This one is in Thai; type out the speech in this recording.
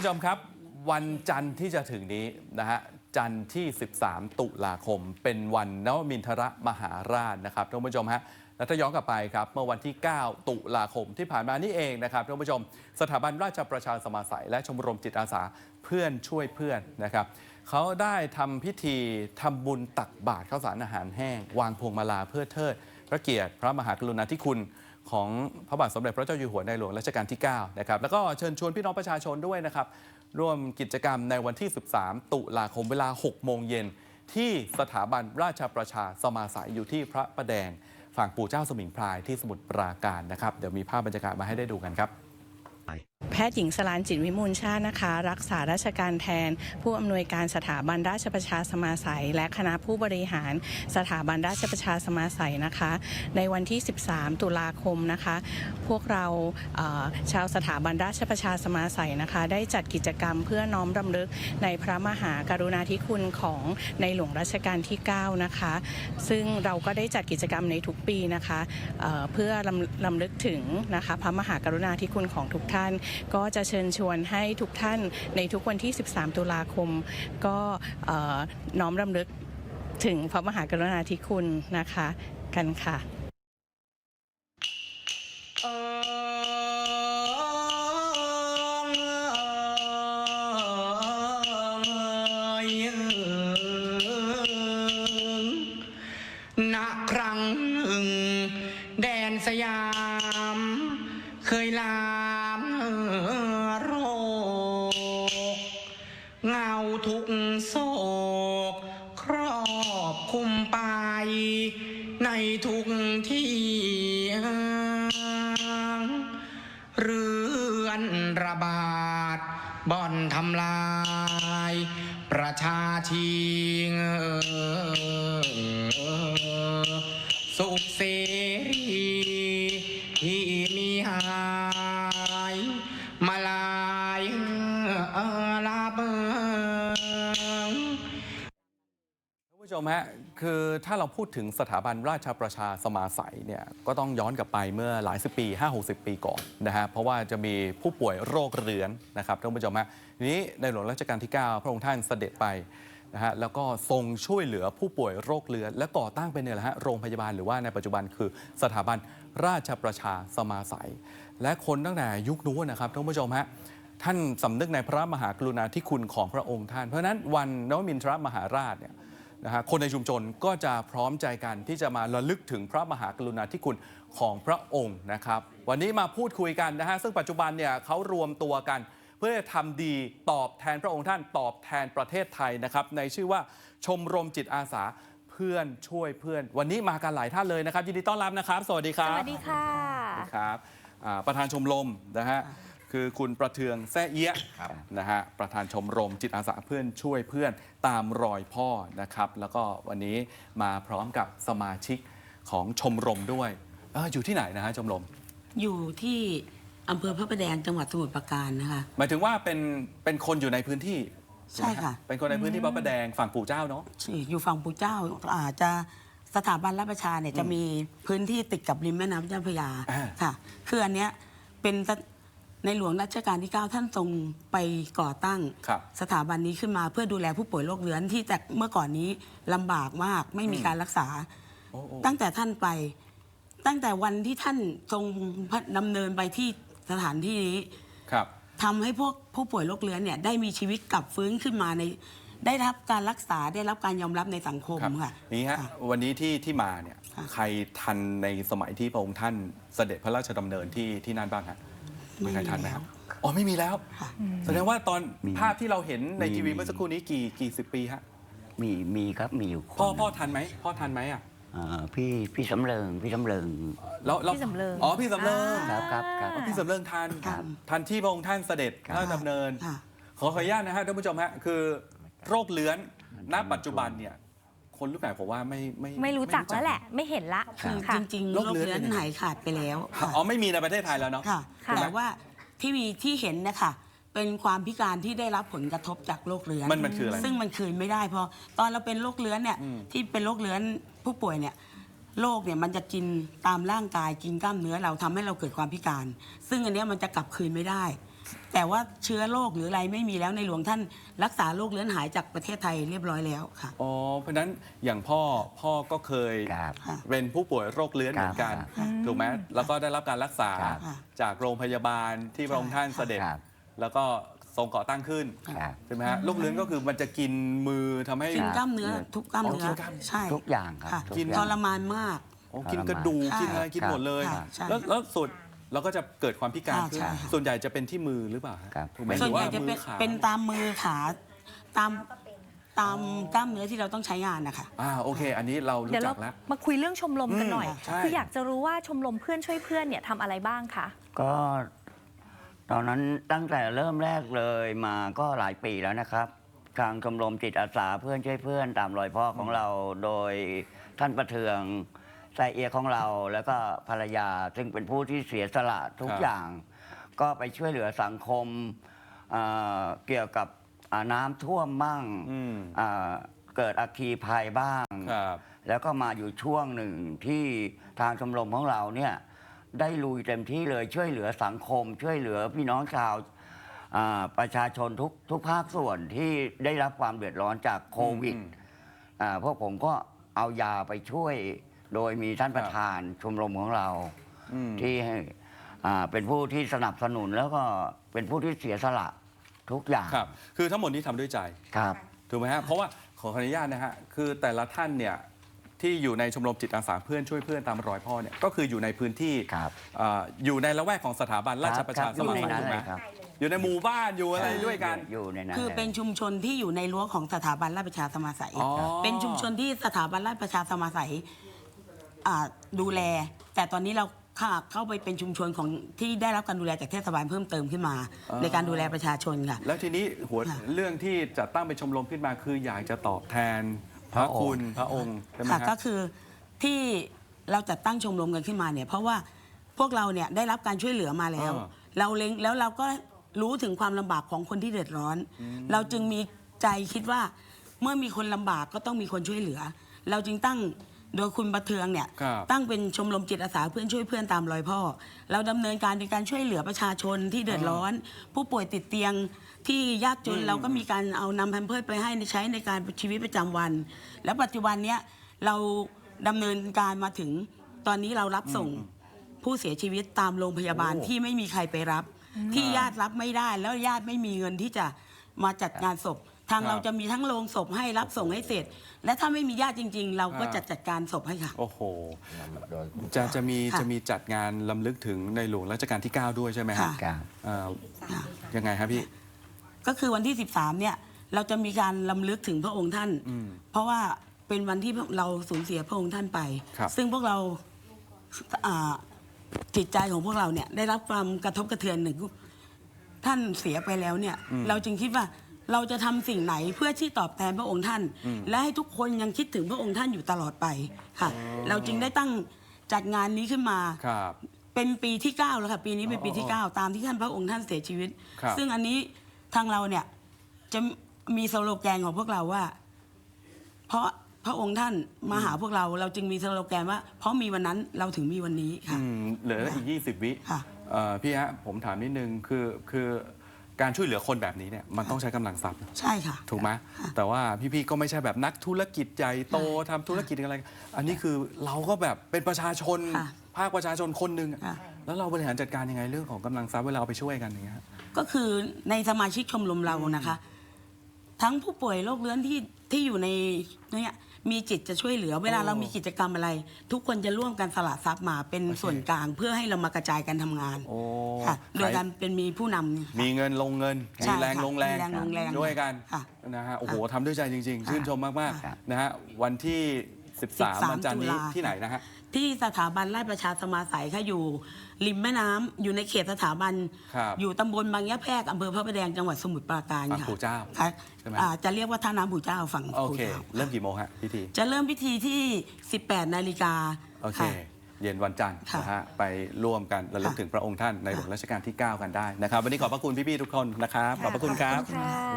ผู้ชมครับ วันจันทร์ที่จะถึงนี้นะฮะจันทร์ที่ 13 ตุลาคม เป็นวันนวมินทรมหาราชนะครับท่านผู้ชมฮะและถ้าย้อนกลับไปครับ เมื่อวันที่ 9 ตุลาคมที่ผ่านมานี่เองนะครับท่านผู้ชม สถาบันราชประชาสมาสัย และชมรมจิตอาสาเพื่อนช่วยเพื่อนนะครับเขาได้ทำพิธีทำบุญตักบาตรข้าวสารอาหารแห้ง วางพวงมาลาเพื่อเทิด พระเกียรติ พระมหากรุณาธิคุณ ของพระบาทสมเด็จพระเจ้าอยู่หัวในหลวงรัชกาลที่9นะครับแล้วก็เชิญชวนพี่น้องประชาชนด้วยนะครับ ร่วมกิจกรรมในวันที่ 13 ตุลาคมเวลา 6 โมงเย็น ที่สถาบันราชประชาสมาสายอยู่ที่พระประแดง ฝั่งปู่เจ้าสมิงพรายที่สมุทรปราการนะครับ เดี๋ยวมีภาพบรรยากาศมาให้ได้ดูกันครับ แพทย์หญิงสลานจิตวิมูลชาตินะคะ รักษาราชการแทน ผู้อำนวยการสถาบันราชประชาสมาสัย และคณะผู้บริหารสถาบันราชประชาสมาสัยนะคะ ในวันที่ 13 ตุลาคมนะคะ พวกเราเชาวสถาบันราชประชาสมาสัยนะคะ ได้จัดกิจกรรมเพื่อน้อมรำลึกในพระมหากรุณาธิคุณของในหลวงรัชกาลที่ 9 นะคะ ซึ่งเราก็ได้จัดกิจกรรมในทุกปีนะคะเเพื่อลำลำลึกถึงนะคะพระมหากรุณาธิคุณของทุกท่านก็จะเชิญชวนให้ทุกท่านในทุกวันที่ 13 ตุลาคม ก็น้อมรำลึกถึงพระมหากรุณาธิคุณนะคะกันค่ะ คุมไป ในทุกที่ เรือนระบาด บ่อนทำลาย ประชาชิงสุขเสรีที่มีหายมาลายลาเบิงท่านผู้ชมฮะ คือถ้าเราพูดถึงสถาบันราชประชาสมาสัยเนี่ยก็ต้องย้อนกลับไปเมื่อหลายสิบปี 5-60 ปีก่อนนะฮะเพราะว่าจะมีผู้ป่วยโรคเรื้อนนะครับท่านผู้ชมฮะนี้ในหลวงรัชกาลที่ 9 พระองค์ท่านเสด็จไปนะฮะแล้วก็ทรงช่วยเหลือผู้ป่วยโรคเรื้อน และก่อตั้งเป็นเนี่ยแหละฮะโรงพยาบาลหรือว่าในปัจจุบันคือสถาบันราชประชาสมาสัย และคนตั้งแต่ยุคนู้นนะครับท่านผู้ชมฮะท่านสำนึกในพระมหากรุณาธิคุณของพระองค์ท่าน เพราะฉะนั้นวันนวมินทรมหาราชเนี่ย นะฮะคนในชุมชนก็จะพร้อมใจกันที่จะมาระลึกถึงพระมหากรุณาธิคุณของพระองค์นะครับ วันนี้มาพูดคุยกันนะฮะซึ่งปัจจุบันเนี่ยเขารวมตัวกัน เพื่อทำดีตอบแทนพระองค์ท่านตอบแทนประเทศไทยนะครับในชื่อว่าชมรมจิตอาสาเพื่อนช่วยเพื่อน วันนี้มากันหลายท่านเลยนะครับ ยินดีต้อนรับนะครับ สวัสดีคสรับวัสดีค่ะครับอ่าประธานชมรมนะฮะ คือคุณประเทืองแซ่เอี้ยะนะฮะประธานชมรมจิตอาสาเพื่อนช่วยเพื่อนตามรอยพ่อนะครับ แล้วก็วันนี้มาพร้อมกับสมาชิกของชมรมด้วยเอออยู่ที่ไหนนะฮะชมรมอยู่ที่อำเภอพระประแดงจังหวัดสมุทรปราการนะคะ หมายถึงว่าเป็นเป็นคนอยู่ในพื้นที่ใช่ค่ะ เป็นคนในพื้นที่พระประแดงฝั่งปู่เจ้าเนาะ อยู่ฝั่งปู่เจ้าอาจจะสถาบันรับประชาเนี่ยจะมีพื้นที่ติดกับริมแม่น้ำเจ้าพระยาอ่า ค่ะ คืออันเนี้ยเป็นสถ ในหลวงรัชกาลที่ 9 ท่านทรงไปก่อตั้ง ครับ สถาบันนี้ขึ้นมาเพื่อดูแลผู้ป่วยโรคเรื้อนที่แต่เมื่อก่อนนี้ลำบากมากไม่มีการรักษา โอ้โอ้ ตั้งแต่ท่านไป ตั้งแต่วันที่ท่านทรงดำเนินไปที่สถานที่นี้ ครับ ทำให้พวกผู้ป่วยโรคเรื้อนเนี่ยได้มีชีวิตกลับฟื้นขึ้นมาใน ได้รับการรักษาได้รับการยอมรับในสังคมครับค่ะ นี่ฮะค่ะวันนี้ที่ที่มาเนี่ย ค่ะ ใครทันในสมัยที่พระองค์ท่านเสด็จพระราชดำเนินที่ที่นั่นบ้างฮะ มีใครทันไหมครับ อ๋อไม่มีแล้ว ค่ะ แสดงว่าตอนมีภาพที่เราเห็นในมี ทีวีเมื่อสักครู่นี้กี่กี่สิบปีฮะมีมีครับมีอยู่คนพ่อพ่อทันไหมพ่อทันไหมอะเอ่อพี่พี่สำเริงพี่สำเริง แล้วแล้วพี่สำเริงอ๋อพี่สำเริงครับครับครับ อ๋อพี่สำเริงทันครับ ทันที่พระองค์ท่านเสด็จครับพระราชดำเนิน ค่ะ ขอขออนุญาตนะฮะท่านผู้ชมฮะคือโรคเลื้อนณปัจจุบันเนี่ย คนรุ่นใหม่ผมว่าไม่ไม่ไม่รู้จักแล้วแหละ ไม่เห็นละคือค่ะจริงๆโรโรคคเรื้อนเรื้อนเป็นยังไงหายขาดไปแล้วค่ะอ๋อไม่มีในประเทศไทยแล้วเนาะ ค่ะค่ะ แต่ว่าที่มีที่เห็นเนะคะเป็นความพิการที่ได้รับผลกระทบจากโรคเรื้อนมันมันคืออะไรซึ่งมันคืนไม่ได้เพราะตอนเราเป็นโรคเรื้อนเนี่ยอืม ที่เป็นโรคเรื้อนผู้ป่วยเนี่ยโรคเนี่ยมันจะกินตามร่างกายกินกล้ามเนื้อเราทำให้เราเกิดความพิการ ซึ่งอันเนี้ยมันจะกลับคืนไม่ได้ แต่ว่าเชื้อโรคหรืออะไรไม่มีแล้วในหลวงท่านรักษาโรคเลื้อนหายจากประเทศไทยเรียบร้อยแล้วค่ะ อ๋อเพราะฉะนั้นอย่างพ่อพ่อก็เคยครับ เป็นผู้ป่วยโรคเลื้อนเหมือนกันครับถูกไหมแล้วก็ได้รับการรักษาครับจากโรงพยาบาลที่พระองค์ท่านเสด็จ ครับแล้วก็ทรงก่อตั้งขึ้นครับ ใช่ไหมฮะโรคเลื้อนก็คือมันจะกินมือทำให้ กินกล้ามเนื้อทุกกล้ามเนื้อ๋ออกินกล้ามใช่ทุกอย่างครับค่ะทุกกินอย่าทงรมานมาก โอ้กินกระดูกค่ะกินอะไรกินหมดเลย ค่ะใช่ แล้วแล้วสุด เราก็จะเกิดความพิการขึ้นค่ะใช่ ส่วนใหญ่จะเป็นที่มือหรือเปล่าฮะครับ ถูกไหมส่วนรือใหญ่ว่าจะมืเป็นอขาเป็นตามมือขาตามตามกล้ามเนื้อที่เราต้องใช้งานนะคะ อ่าโอเค อันนี้เราเดี๋ยรู้วจัเรากแล้ว มาคุยเรื่องชมรมกันหน่อยอืมใช่ คืออยากจะรู้ว่าชมรมเพื่อนช่วยเพื่อนเนี่ยทำอะไรบ้างคะ ก็ตอนนั้นตั้งแต่เริ่มแรกเลยมาก็หลายปีแล้วนะครับ ทางชมรมจิตอาสาเพื่อนช่วยเพื่อนตามรอยพ่อของเราโดยท่านประเทือง ไซเอียของเราแล้วก็ภรรยา ซึ่งเป็นผู้ที่เสียสละทุกครับ อย่าง ก็ไปช่วยเหลือสังคมเอ่อเกี่ยวกับอ่าน้ำท่วมบ้างอืมอ่าเกิดอัคคีภัยบ้าง ครับ แล้วก็มาอยู่ช่วงหนึ่งที่ทางชมรมของเราเนี่ยได้ลุยเต็มที่เลยช่วยเหลือสังคม ช่วยเหลือพี่น้องชาวอ่าประชาชนทุกทุกภาคส่วนที่ได้รับความเดือดร้อนจากโควิดอืม อ่าพวกผมก็เอายาไปช่วย โดยมีท่านครับประธานชมรมของเรา อืม ที่ให้อ่าเป็นผู้ที่สนับสนุนแล้วก็เป็นผู้ที่เสียสละทุกอย่างครับ คือทั้งหมดนี้ทำด้วยใจ ครับ ถูกไหมฮะ เพราะว่าขออนุญาตนะฮะ คือแต่ละท่านเนี่ยที่อยู่ในชมรมจิตอาสาเพื่อนช่วยเพื่อนตามรอยพ่อเนี่ยก็คืออยู่ในพื้นที่ครับเอ่ออยู่ในละแวกของสถาบันราชประชาครับสมาอยู่ในคมนั้นถูกไหมเลยครับ อยู่ในหมู่บ้านอยู่อะไรด้วยกัน อยู่ในนั้นคือเป็นลยชุมชนที่อยู่ในรั้วของสถาบันราชประชาสมาสัย อ๋อ เป็นชุมชนที่สถาบันราชประชาสมาสัย อ่าดูแล แต่ตอนนี้เราค่ะเข้าไปเป็นชุมชนของที่ได้รับการดูแลจากเทศบาลเพิ่มเติมขึ้นมา ในการดูแลประชาชนค่ะ แล้วทีนี้หัวค่ะเรื่องที่จัดตั้งเป็นชมรมขึ้นมาคืออยากจะตอบแทนพระคุณพระองค์ใช่ไหมค่ะคก็รับ คือที่เราจัดตั้งชมรมกันขึ้นมาเนี่ยเพราะว่าพวกเราเนี่ยได้รับการช่วยเหลือมาแล้ว อ่า เราเล็งแล้วเราก็รู้ถึงความลำบากของคนที่เดือดร้อน เราจึงมีใจคิดว่าเมื่อมีคนลำบากก็ต้องมีคนช่วยเหลือ เราจึงตั้ง โดยคุณประเทืองเนี่ยครับ ตั้งเป็นชมรมจิตอาสาเพื่อนช่วยเพื่อนตามรอยพ่อ เราดำเนินการในการช่วยเหลือประชาชนที่เดือดร้อน ผู้ป่วยติดเตียงที่ยากจนเราก็มีการเอานำแพมเพิร์สไปให้ในใช้ในการชีวิตประจำวัน แล้วปัจจุบันเนี้ยเราดำเนินการมาถึงตอนนี้เรารับส่งผู้เสียชีวิตตามโรงพยาบาลโอ้ ที่ไม่มีใครไปรับ ที่ญาติรับไม่ได้แล้วญาติไม่มีเงินที่จะมาจัดงานศพ ทางครับเราจะมีทั้งโรงศพให้รับส่งให้เสร็จ และถ้าไม่มีญาติจริง ๆ เราก็ครับจะจัดการศพให้ค่ะ โอ้โห จะจะมีค่ะจะมีจัดงานลำลึกถึงในหลวงรัชกาลที่ 9 ด้วยใช่ไหมฮะค่ะครับเอ่อค่ะยังไงครับพี่ ก็คือวันที่ 13 เนี่ย เราจะมีการลำลึกถึงพระองค์ท่าน อืมเพราะว่าเป็นวันที่เราสูญเสียพระองค์ท่านไป ครับ ซึ่งพวกเราอ่าจิตใจของพวกเราเนี่ยได้รับความกระทบกระเทือนหนึ่งท่านเสียไปแล้วเนี่ย เราจึงคิดว่า เราจะทำสิ่งไหนเพื่อที่ตอบแทนพระองค์ท่าน และให้ทุกคนยังคิดถึงพระองค์ท่านอยู่ตลอดไปค่ะ เราจึงได้ตั้งจัดงานนี้ขึ้นมา ครับ เป็นปีที่ 9 แล้วค่ะ ปีนี้เป็นปีที่อ๋อ9ตามที่ท่านพระองค์ท่านเสียชีวิต ครับ ซึ่งอันนี้ทางเราเนี่ยจะมีสโลแกนของพวกเราว่า เพราะพระองค์ท่านมาหาพวกเราเราจึงมีสโลแกนว่า เพราะมีวันนั้นเราถึงมีวันนี้ค่ะ อืมเหลืออีก 20 วิค่ะ เอ่อพี่ฮะผมถามนิดนึงคือคือ การช่วยเหลือคนแบบนี้เนี่ยมันต้องใช้กำลังทรัพย์ ใช่ค่ะ ถูกไหมแต่ว่าพี่ๆก็ไม่ใช่แบบนักธุรกิจใหญ่โตทำธุรกิจอะไร อันนี้คือเราก็แบบเป็นประชาชน ค่ะภาคประชาชนคนหนึ่งอะค่ะ แล้วเราบริหารจัดการยังไงเรื่องของกำลังทรัพย์เวลาเอาไปช่วยกันอย่างเงี้ยฮะ ก็คือในสมาชิกชมรมเรานะคะ ทั้งผู้ป่วยโรคเรื้อนที่ที่อยู่ในเนี่ย มีจิตจะช่วยเหลือ เวลาโอ้เรามีกิจกรรมอะไร ทุกคนจะร่วมกันสละทรัพย์มาเป็นโอเคส่วนกลางเพื่อให้เรามากระจายกันทำงานโอ้ค่ะโดยใครการเป็นมีผู้นำมีเงินลงเงิน ใช่มีแรงค่ะลงแรงมีแรงลงแรงด้วยกันค่ะนะฮะโอ้โหทำด้วยใจจริง ๆ ค่ะชื่นชมมากค่ะ ๆนะฮะวันที่ 13 13วันจันทร์นี้ตุลา ที่ไหนนะฮะ ที่สถาบันราชประชาสมาสัยค่ะอยู่ ริมแม่น้ำอยู่ในเขตสถาบัน ครับอยู่ตำบลบางยะแพรกอำเภอพระประแดงจังหวัดสมุทรปราการบางค่ะปู่เจ้าค่ะใช่ไหม อ่าจะเรียกว่าท่าน้ำปู่เจ้าฝั่งโอปู่เค เจ้าเริ่มกี่โมงฮะพิธี จะเริ่มพิธีที่ 18 นาฬิกาโอเค ค่ะ เย็นวันจันทร์ค่ะนะฮะไปร่วมกันระลึกค่ะถึงพระองค์ท่านในหลวงรัชกาลที่ 9 กันได้นะครับ วันนี้ขอบพระคุณพี่ๆทุกคนนะครับ ขอบพระคุณครับค่ะ